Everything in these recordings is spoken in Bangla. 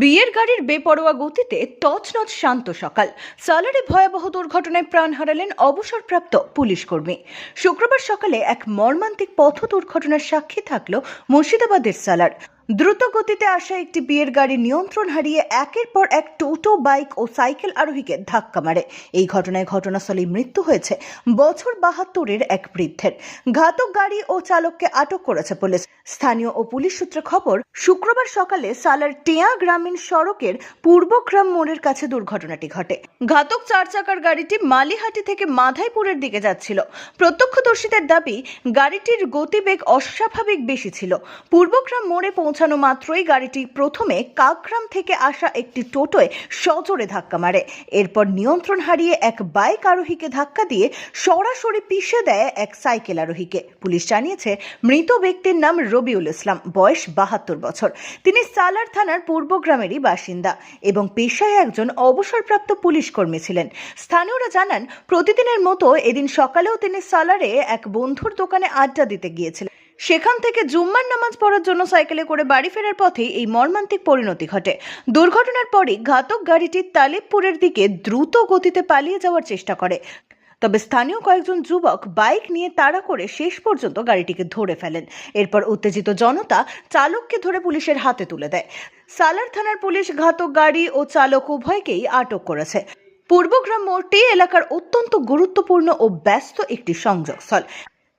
বিয়ের গাড়ির বেপরোয়া গতিতে তছনছ শান্ত সকাল। সালারে ভয়াবহ দুর্ঘটনায় প্রাণ হারালেন অবসরপ্রাপ্ত পুলিশ কর্মী। শুক্রবার সকালে এক মর্মান্তিক পথ দুর্ঘটনার সাক্ষী থাকল মুর্শিদাবাদের সালার। দ্রুত গতিতে আসা একটি বিয়ের গাড়ি নিয়ন্ত্রণ হারিয়ে একের পর এক টোটো, বাইক ও সাইকেল আরোহীকে ধাক্কা মারে। এই ঘটনায় ঘটনাস্থলেই মৃত্যু হয়েছে বছর বাহাত্তরের এক বৃদ্ধের। ঘাতক গাড়ি ও চালককে আটক করেছে পুলিশ। স্থানীয় ও পুলিশ সূত্রে খবর, শুক্রবার সকালে সালার টিয়া গ্রামীণ সড়কের পূর্বগ্রাম মোড়ের কাছে দুর্ঘটনাটি ঘটে। ঘাতক চার চাকার গাড়িটি মালিহাটি থেকে মাধাইপুরের দিকে যাচ্ছিল। প্রত্যক্ষদর্শীদের দাবি, গাড়িটির গতিবেগ অস্বাভাবিক বেশি ছিল। পূর্বগ্রাম মোড়ে পৌঁছানো মাত্রই গাড়িটি প্রথমে কাকগ্রাম থেকে আসা একটি টোটোয় সজোরে ধাক্কা মারে। এরপর নিয়ন্ত্রণ হারিয়ে এক বাইক আরোহীকে ধাক্কা দিয়ে সরাসরি পিষে দেয় এক সাইকেল আরোহীকে। পুলিশ জানিয়েছে, মৃত ব্যক্তির নাম রবিউল ইসলাম, বয়স বাহাত্তর বছর। তিনি সালার থানার পূর্বগ্রামেরই বাসিন্দা এবং পেশায় একজন অবসরপ্রাপ্ত পুলিশ কর্মী ছিলেন। স্থানীয়রা জানান, প্রতিদিনের মতো এদিন সকালেও তিনি সালারে এক বন্ধুর দোকানে আড্ডা দিতে গিয়েছিলেন। সেখান থেকে জুম্মার নামাজ পড়ার জন্য সাইকেলে করে বাড়ি ফেরার পথে এই মর্মান্তিক পরিণতি ঘটে। দুর্ঘটনার পরই ঘাতক গাড়িটি তালিবপুরের দিকে দ্রুত গতিতে পালিয়ে যাওয়ার চেষ্টা করে। তবে স্থানীয় কয়েকজন যুবক বাইক নিয়ে তাড়া করে শেষ পর্যন্ত গাড়িটিকে ধরে ফেলেন। এরপর উত্তেজিত জনতা চালককে ধরে পুলিশের হাতে তুলে দেয়। সালার থানার পুলিশ ঘাতক গাড়ি ও চালক উভয়কেই আটক করেছে। পূর্বগ্রাম মোড়টি এলাকার অত্যন্ত গুরুত্বপূর্ণ ও ব্যস্ত একটি সংযোগস্থল।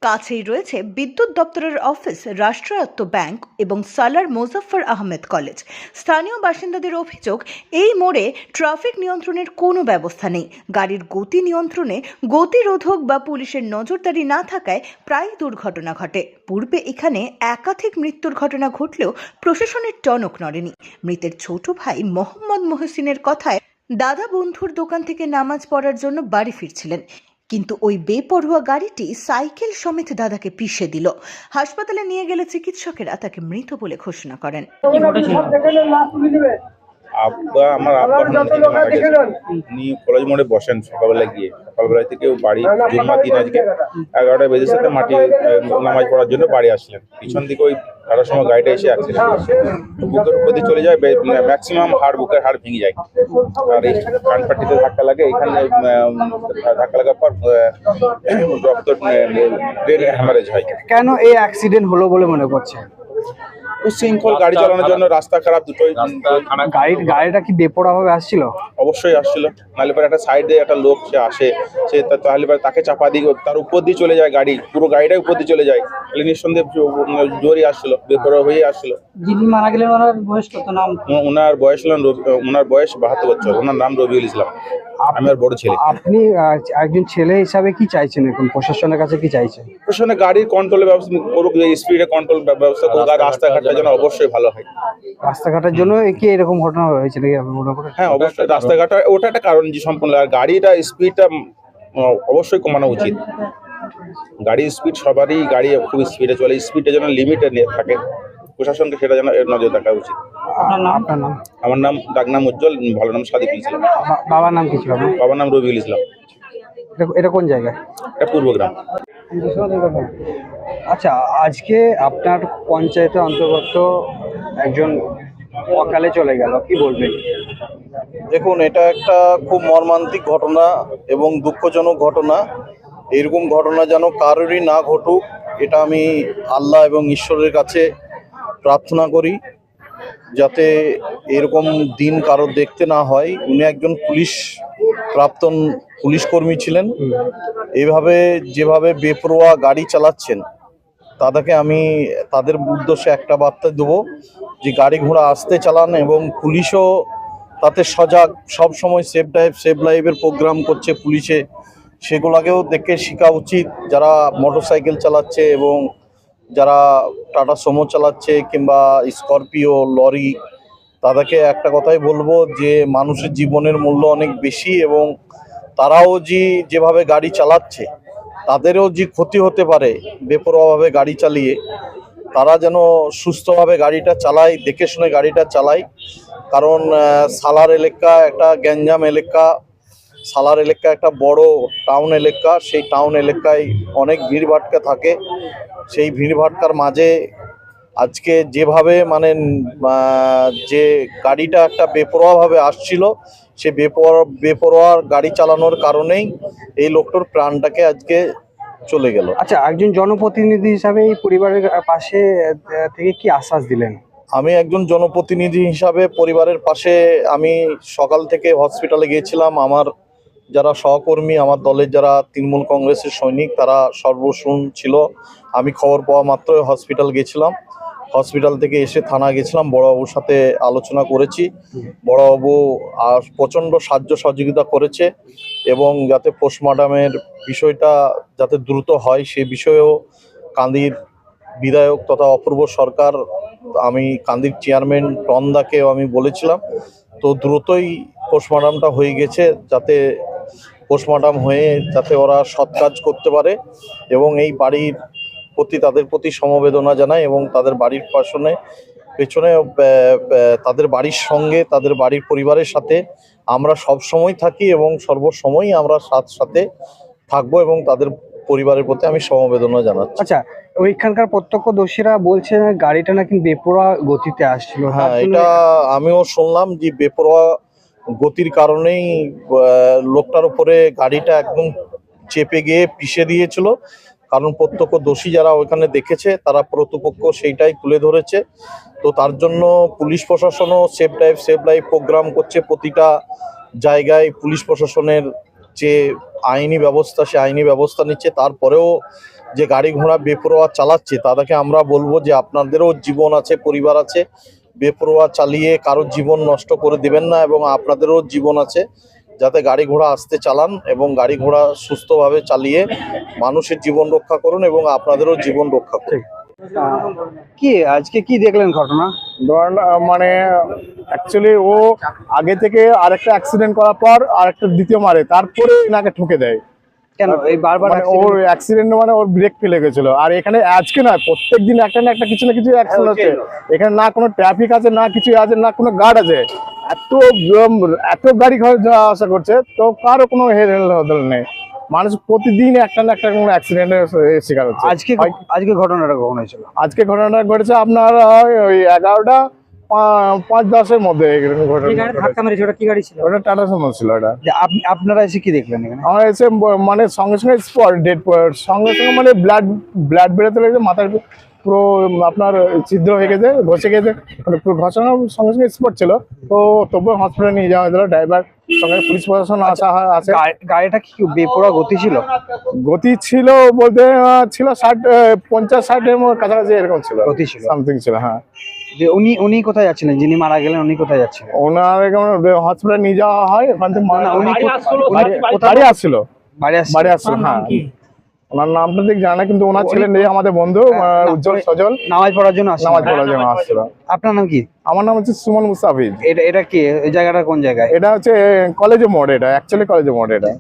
কাছেই রয়েছে বিদ্যুৎ দপ্তরের অফিস, রাষ্ট্রায়ত্ত ব্যাংক এবং সালার মোজাফফর আহমেদ কলেজ। স্থানীয় বাসিন্দাদের অভিযোগ, এই মোড়ে ট্রাফিক নিয়ন্ত্রণের কোনো ব্যবস্থা নেই। গাড়ির গতি নিয়ন্ত্রণে গতিরোধক বা পুলিশের নজরদারি না থাকায় প্রায় দুর্ঘটনা ঘটে। পূর্বে এখানে একাধিক মৃত্যুর ঘটনা ঘটলেও প্রশাসনের টনক নড়েনি। মৃতের ছোট ভাই মোহাম্মদ মহসিনের কথায় দাদা বন্ধুর দোকান থেকে নামাজ পড়ার জন্য বাড়ি ফিরছিলেন। কিন্তু ওই বেপরোয়া গাড়িটি সাইকেল সমেত দাদাকে পিষে দিল। হাসপাতালে নিয়ে গেলে চিকিৎসকেরা তাকে মৃত বলে ঘোষণা করেন। আব্বা আমার আব্বা উনি কলেজ মোড়ে বসেন সকালবেলা গিয়ে। সকালবেলা থেকে বাড়ি জুম্মার দিন আজকে এগারোটা বেজে সাথে মাটি নামাজ পড়ার জন্য বাড়ি আসলেন। পিছন দিকে ওই কারোর সময় গাড়িটা এসে অ্যাক্সিডেন্ট বুকের উপর দিয়ে চলে যায় ম্যাক্সিমাম হাড় বুকের হাড় ভেঙে যায়। আর এই কানপাটিতে ধাক্কা লাগে এখানে ধাক্কা লাগার পর রক্ত ব্রেন হ্যামারেজ হয় কেন এই অ্যাক্সিডেন্ট হলো বলে মনে করছে উচ্ছৃঙ্খল গাড়ি চালানোর জন্য রাস্তা খারাপ দুটোই গাড়ি গাড়িটা কি বেপরোয়া ভাবে আসছিল? অবশ্যই আসছিল। নাহলে পরে একটা সাইড দিয়ে একটা লোক সে আসে সে তা- তাহলে পরে তাকে চাপা দিয়ে তার উপর দিয়ে চলে যায় গাড়ি পুরো গাড়িটাই উপর দিয়ে চলে যায়। তাহলে নিঃসন্দেহে জোরই আসছিল বেপরোয়া হয়ে আসছিল। যিনি মারা গেলেন ওনার বয়স কত নাম? ও- ওনার বয়স হলেন রবি- ওনার বয়স বাহাত্তর বছর ওনার নাম রবিউল ইসলাম। আমি আর বড় ছেলে। আপনি একজন ছেলে হিসাবে কি চাইছেন এখন? প্রশাসনের কাছে কি চাইছেন? প্রশাসনে গাড়ির কন্ট্রোলের ব্যবস্থা করুক স্পিডে কন্ট্রোল ব্যবস্থা করুক আর রাস্তাঘাটটা যেন অবশ্যই ভালো হয়। রাস্তাঘাটের জন্য কি এরকম ঘটনা হয়েছে নাকি আপনি মনে করেন? হ্যাঁ অবশ্যই। রাস্তাঘাট ওটা একটা কারণ যে সম্পূর্ণ। আর গাড়িটা স্পিডটা অবশ্যই কমানো উচিত। গাড়ির স্পিড সবারই গাড়ি খুব স্পিডে চলে। স্পিডটা যেন লিমিটে থাকে। প্রশাসনকে সেটা যেন নজর রাখা উচিত। আপনার নাম? আপনার নাম? আমার উজ্জ্বল ভালো নাম সাদিকুল ইসলাম। বাবার নাম কি ছিল বাবার নাম রবিউল ইসলাম। এটা- এটা কোন জায়গা এটা পূর্বগ্রাম আচ্ছা আজকে আপনার পঞ্চায়েতের অন্তর্গত একজন অকালে চলে গেল কি বলবেন? দেখুন এটা একটা খুব মর্মান্তিক ঘটনা এবং দুঃখজনক ঘটনা। এরকম ঘটনা যেন কারোরই না ঘটুক এটা আমি আল্লাহ এবং ঈশ্বরের কাছে প্রার্থনা করি। যাতে এরকম দিন কারোর দেখতে না হয়। উনি একজন পুলিশ প্রাক্তন পুলিশ কর্মী ছিলেন। এভাবে যেভাবে বেপরোয়া গাড়ি চালাচ্ছেন তাদেরকে আমি তাদের উদ্দেশ্যে একটা বার্তা দেবো যে গাড়ি ঘোড়া আসতে চালান এবং পুলিশও তাতে সজাগ সব সময় সেফ ড্রাইভ সেফ লাইভের প্রোগ্রাম করছে পুলিশে। সেগুলোকেও দেখে শেখা উচিত যারা মোটরসাইকেল চালাচ্ছে এবং যারা টাটা সোমো চালাচ্ছে কিংবা স্করপিও, লরি, তাদেরকে একটা কথাই বলব যে মানুষের জীবনের মূল্য অনেক বেশি এবং তারাও যে যেভাবে গাড়ি চালাচ্ছে, তাদেরও যে ক্ষতি হতে পারে বেপরোয়াভাবে গাড়ি চালিয়ে, তারা যেন সুস্থভাবে গাড়িটা চালায়, দেখে শুনে গাড়িটা চালায়। কারণ সালার এলাকা একটা গ্যাঞ্জাম এলাকা সালার এলাকা একটা বড় টাউন এলাকা সেই টাউন এলাকায় অনেক ভিড় ভাটকা থাকে। সেই ভিড় ভাটকার মাঝে আজকে যেভাবে মানে যে গাড়িটা একটা বেপরোয়াভাবে আসছিল সে বেপরোয়া বেপরোয়া গাড়ি চালানোর কারণেই এই লোকটার প্রাণটাকে আজকে চলে গেল। আচ্ছা একজন জনপ্রতিনিধি হিসাবে এই পরিবারের পাশে থেকে কি আশ্বাস দিলেন? আমি একজন জনপ্রতিনিধি হিসাবে পরিবারের পাশে আমি সকাল থেকে হসপিটালে গিয়েছিলাম। আমার যারা সহকর্মী, আমার দলের যারা তৃণমূল কংগ্রেসের সৈনিক, তারা সর্বশূন ছিল। আমি খবর পাওয়া মাত্রই হসপিটাল গেছিলাম। হসপিটাল থেকে এসে থানা গেছিলাম। বড়বাবুর সাথে আলোচনা করেছি। বড়বাবু প্রচণ্ড সাহায্য সহযোগিতা করেছে এবং যাতে পোস্টমর্টমের বিষয়টা যাতে দ্রুত হয়, সে বিষয়েও কান্দির বিধায়ক তথা অপূর্ব সরকার, আমি কান্দির চেয়ারম্যান টন্দাকেও আমি বলেছিলাম। তো দ্রুতই পোস্টমর্টমটা হয়ে গেছে যাতে পোস্টমর্টম হয়ে যাতে ওরা সৎ কাজ করতে পারে এবং এই বাড়ির প্রতি তাদের প্রতি সমবেদনা জানাই এবং তাদের বাড়ির পাশনে পেছনে তাদের বাড়ির সঙ্গে তাদের বাড়ির পরিবারের সাথে আমরা সব সময় থাকি এবং সর্বসময় আমরা সাথ সাথে থাকব এবং তাদের পরিবারের প্রতি আমি সমবেদনা জানাচ্ছি। আচ্ছা ওইখানকার প্রত্যক্ষদর্শীরা বলছে গাড়িটা নাকি বেপরোয়া গতিতে আসছিল হ্যাঁ এটা আমিও শুনলাম যে বেপরোয়া গতির কারণেই লোকটার উপরে গাড়িটা একদম চেপে গিয়ে পিষে দিয়েছিল। কারণ প্রত্যক্ষ দোষী যারা ওইখানে দেখেছে, তারা প্রতিপক্ষ সেইটাই তুলে ধরেছে। তো তার জন্য police প্রশাসনও safe drive, safe life programme করছে প্রতিটা জায়গায়। পুলিশ প্রশাসনের যে আইনি ব্যবস্থা, সে আইনি ব্যবস্থা নিচ্ছে। তারপরেও যে গাড়ি ঘোড়া বেপরোয়া চালাচ্ছে তাদেরকে আমরা বলব যে আপনাদেরও জীবন আছে, পরিবার আছে। বেপরোয়া চালিয়ে কারোর জীবন নষ্ট করে দিবেন না এবং আপনাদেরও জীবন আছে যাতে গাড়ি ঘোড়া আসতে চালান এবং গাড়ি ঘোড়া সুস্থভাবে চালিয়ে মানুষের জীবন রক্ষা করুন এবং আপনাদেরও জীবন রক্ষা করুন। কি আজকে কি দেখলেন ঘটনা? ধরেন মানে অ্যাকচুয়ালি ও আগে থেকে আরেকটা অ্যাক্সিডেন্ট করার পর আরেকটা দ্বিতীয় মারে তারপরে এনাকে ঠুকে দেয়। কেন? এই বারবার মানে ওর অ্যাক্সিডেন্ট মানে ওর ব্রেক ফেলে গেছিল। আর এখানে আজকে না প্রত্যেক দিন একটা না একটা কিছু না কিছু অ্যাক্সিডেন্ট হচ্ছে। এখানে না কোনো ট্রাফিক আছে না কিছু আছে না কোনো গার্ড আছে। এত এত গাড়ি ঘরে যাওয়া আসা করছে তো কারও কোনো হেল নেই। মানুষ প্রতিদিন একটা না একটা কোনো অ্যাক্সিডেন্টের শিকার হচ্ছে। আজকে আজকে ঘটনাটা কখন হয়েছিল? আজকে ঘটনাটা ঘটেছে আপনার ওই- এগারোটা পাঁচ দশের মধ্যে এরকম ঘটনা ওটা কি গাড়ি ছিল? ওটা টাটা সুমো ছিল ওটা। আপনারা এসে কি দেখলেন এখানে? আমার এসে মানে সঙ্গে সঙ্গে স্পট ডেড সঙ্গে সঙ্গে মানে ব্লাড ব্লাড বেরোতে লেগেছে মাথার পুরো আপনার ছিদ্র হয়ে গেছে ঘষে গেছে মানে পুরো ঘষানোর সঙ্গে সঙ্গে স্পট ছিল। তো তবুও হসপিটালে নিয়ে যাওয়া হয়েছিল ড্রাইভার সঙ্গে পুলিশ প্রশাসন আসা আছে গাড়িটা কি বেপরোয়া গতি ছিল? গতি ছিল বলতে ছিল ষাট পঞ্চাশ ষাটের মধ্যে কাছাকাছি এরকম ছিল। গতি ছিল। সামথিং ছিল হ্যাঁ। যে উনি উনি কোথায় যাচ্ছিলেন? যিনি মারা গেলেন উনি কোথায় যাচ্ছিলেন? ওনার হসপিটালে নিয়ে যাওয়া হয় ওখান থেকে উনি বাড়ি- কোথায়- বাড়ি- কোথায়- বাড়ি আসছিল। বাড়ি আসছিল। হ্যাঁ। ওনার নামটা ঠিক জানা না, কিন্তু ওনার ছেলে নেই আমাদের বন্ধু উজ্জ্বল সজল। নামাজ পড়ার জন্য আসছে নামাজ পড়ার জন্য আসছিল। আপনার নাম কি? আমার নাম হচ্ছে সুমন মুসাফিজ এটা এটা কি? এই জায়গাটা কোন জায়গায়? এটা হচ্ছে কলেজে মোড় এটা অ্যাকচুয়ালি কলেজে মোড় এটা।